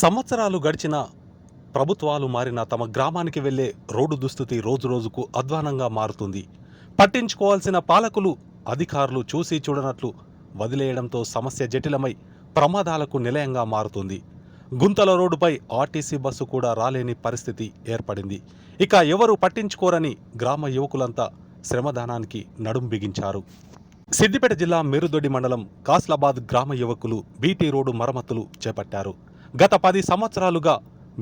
సంవత్సరాలు గడిచిన ప్రభుత్వాలు మారిన తమ గ్రామానికి వెళ్ళే రోడ్డు దుస్థితి రోజురోజుకు అధ్వానంగా మారుతుంది. పట్టించుకోవాల్సిన పాలకులు అధికారులు చూసి చూడనట్లు వదిలేయడంతో సమస్య జటిలమై ప్రమాదాలకు నిలయంగా మారుతుంది. గుంతల రోడ్డుపై ఆర్టీసీ బస్సు కూడా రాలేని పరిస్థితి ఏర్పడింది. ఇక ఎవరు పట్టించుకోరని గ్రామ యువకులంతా శ్రమదానానికి నడుం బిగించారు. సిద్దిపేట జిల్లా మేరుదొడి మండలం కాస్లాబాద్ గ్రామ యువకులు బీటీ రోడ్డు మరమ్మతులు చేపట్టారు. గత పది సంవత్సరాలుగా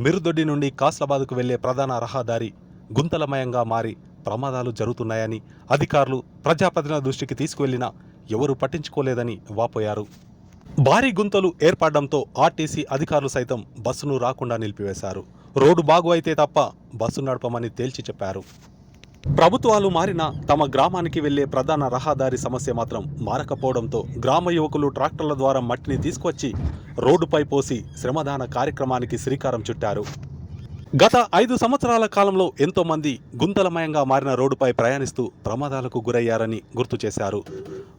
మిరుదొడ్డి నుండి కాస్లాబాద్కు వెళ్ళే ప్రధాన రహదారి గుంతలమయంగా మారి ప్రమాదాలు జరుగుతున్నాయని అధికారులు ప్రజాప్రతినిధుల దృష్టికి తీసుకువెళ్ళినా ఎవరూ పట్టించుకోలేదని వాపోయారు. భారీ గుంతలు ఏర్పడడంతో ఆర్టీసీ అధికారులు సైతం బస్సును రాకుండా నిలిపివేశారు. రోడ్డు బాగు అయితే తప్ప బస్సు నడపమని తేల్చి చెప్పారు. ప్రభుత్వాలు మారినా తమ గ్రామానికి వెళ్ళే ప్రధాన రహదారి సమస్య మాత్రం మారకపోవడంతో గ్రామ యువకులు ట్రాక్టర్ల ద్వారా మట్టిని తీసుకొచ్చి రోడ్డుపై పోసి శ్రమదాన కార్యక్రమానికి శ్రీకారం చుట్టారు. గత ఐదు సంవత్సరాల కాలంలో ఎంతోమంది గుంతలమయంగా మారిన రోడ్డుపై ప్రయాణిస్తూ ప్రమాదాలకు గురయ్యారని గుర్తు చేశారు.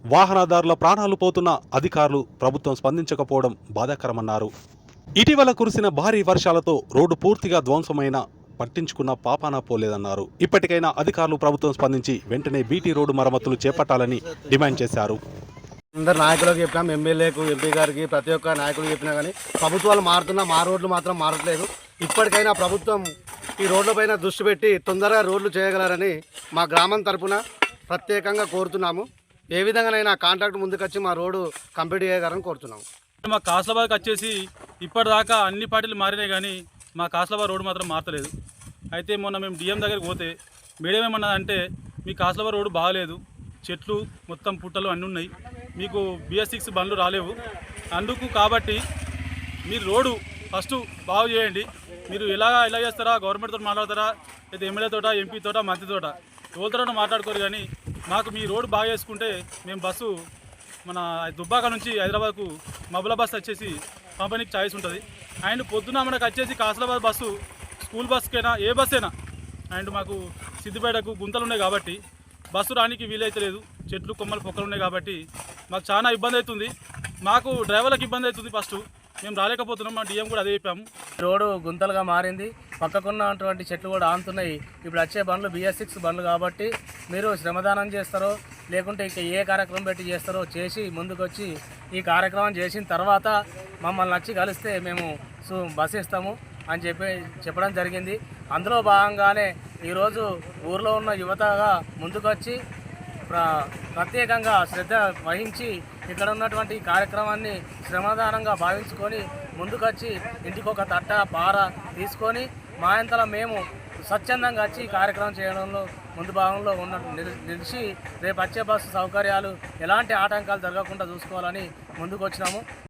వాహనదారుల ప్రాణాలు పోతున్న అధికారులు ప్రభుత్వం స్పందించకపోవడం బాధాకరమన్నారు. ఇటీవల కురిసిన భారీ వర్షాలతో రోడ్డు పూర్తిగా ధ్వంసమైన పట్టించుకున్న పాపాన పోలేదన్నారు. ఇప్పటికైనా అధికారులు ప్రభుత్వం స్పందించి వెంటనే బీటీ రోడ్డు మరమ్మతులు చేపట్టాలని డిమాండ్ చేశారు. అందరు నాయకులకు చెప్పినాం ఎమ్మెల్యేకు ఎంపీ గారికి ప్రతి ఒక్క నాయకులు చెప్పినా కానీ ప్రభుత్వాలు మారుతున్నా మా రోడ్లు మాత్రం మారట్లేదు. ఇప్పటికైనా ప్రభుత్వం ఈ రోడ్లపైన దృష్టి పెట్టి తొందరగా రోడ్లు చేయగలరని మా గ్రామం తరపున ప్రత్యేకంగా కోరుతున్నాము. ఏ విధంగానైనా కాంట్రాక్ట్ ముందుకొచ్చి మా రోడ్డు కంప్లీట్ చేయగలరని కోరుతున్నాము. మా కాస్లాబాద్కి వచ్చేసి ఇప్పటిదాకా అన్ని పార్టీలు మారినాయి కానీ మా కాస్లాబాద్ రోడ్డు మాత్రం మారతలేదు. అయితే మొన్న మేము డిఎం దగ్గరికి పోతే మేడం ఏమన్నదంటే మీ కాస్లాబాద్ రోడ్డు బాగాలేదు. చెట్లు మొత్తం పుట్టలు అన్నీ ఉన్నాయి. మీకు బిఎస్ సిక్స్ బండ్లు రాలేవు. అందుకు కాబట్టి మీరు రోడ్డు ఫస్ట్ బాగు చేయండి. మీరు ఎలా ఎలా చేస్తారా గవర్నమెంట్తో మాట్లాడతారా లేదా ఎమ్మెల్యే తోట ఎంపీ తోట మంత్రి తోట? ఎవరితో మాట్లాడుకోరు కానీ మాకు మీ రోడ్డు బాగా చేసుకుంటే మేము బస్సు మన దుబ్బాక నుంచి హైదరాబాద్కు మబుల బస్సు వచ్చేసి కంపెనీకి ఛాయిస్ ఉంటుంది. అండ్ పొద్దున మనకు వచ్చేసి కాసలాబాద్ బస్సు స్కూల్ బస్కైనా ఏ బస్ అయినా అండ్ మాకు సిద్దిపేటకు గుంతలు ఉన్నాయి కాబట్టి బస్సు రానికి వీలైతలేదు. చెట్లు కొమ్మలు పొక్కలు ఉన్నాయి కాబట్టి మాకు చాలా ఇబ్బంది అవుతుంది. మాకు డ్రైవర్లకు ఇబ్బంది అవుతుంది ఫస్ట్ మేము రాలేకపోతున్నాం. మా డిఎం కూడా అదే చెప్పాము. రోడ్డు గుంతలుగా మారింది. పక్కకున్నటువంటి చెట్లు కూడా ఆంతున్నాయి. ఇప్పుడు వచ్చే బండ్లు బిఎస్ సిక్స్ బండ్లు కాబట్టి మీరు శ్రమదానం చేస్తారో లేకుంటే ఇక ఏ కార్యక్రమం పెట్టి చేస్తారో చేసి ముందుకొచ్చి ఈ కార్యక్రమం చేసిన తర్వాత మమ్మల్ని వచ్చి కలిస్తే మేము సు బస్ ఇస్తాము అని చెప్పి చెప్పడం జరిగింది. అందులో భాగంగానే ఈరోజు ఊర్లో ఉన్న యువతగా ముందుకొచ్చి ప్ర ప్రత్యేకంగా శ్రద్ధ వహించి ఇక్కడ ఉన్నటువంటి కార్యక్రమాన్ని శ్రమదానంగా భావించుకొని ముందుకొచ్చి ఇంటికి ఒక తట్ట పార తీసుకొని మా అంతలో మేము స్వచ్ఛందంగా వచ్చి కార్యక్రమం చేయడంలో ముందు భాగంలో ఉన్న నిలిచి రేపు వచ్చే బస్సు సౌకర్యాలు ఎలాంటి ఆటంకాలు జరగకుండా చూసుకోవాలని ముందుకు వచ్చినాము